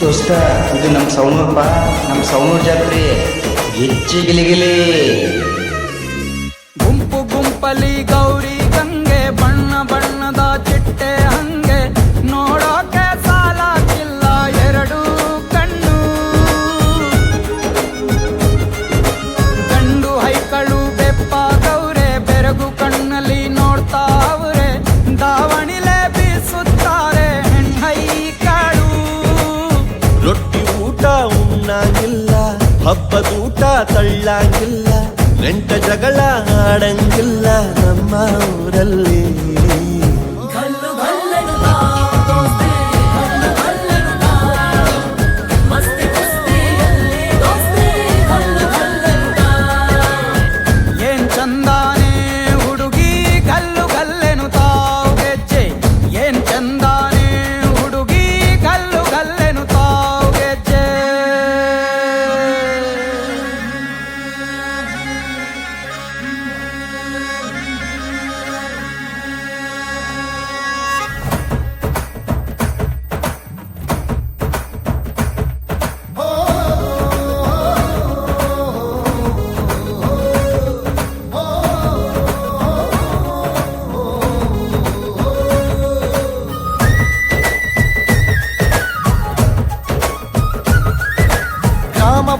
ದೋಸ್ತ ಇದು ನಮ್ಮ ಸೌನೂರ್ಪ. ನಮ್ಮ ಸೌನೂರ್ ಜಾತ್ರೆ ಹೆಚ್ಚಿಗಿಲಿಗಿಲಿ. ಗುಂಪು ಗುಂಪಲಿ ಗೌರಿ ಹಬ್ಬದೂಟ ತಳ್ಳಂಗಿಲ್ಲ ನೆಂಟ ಜಗಳ ಆಡಂಗಿಲ್ಲ ನಮ್ಮ ಊರಲ್ಲಿ. நாம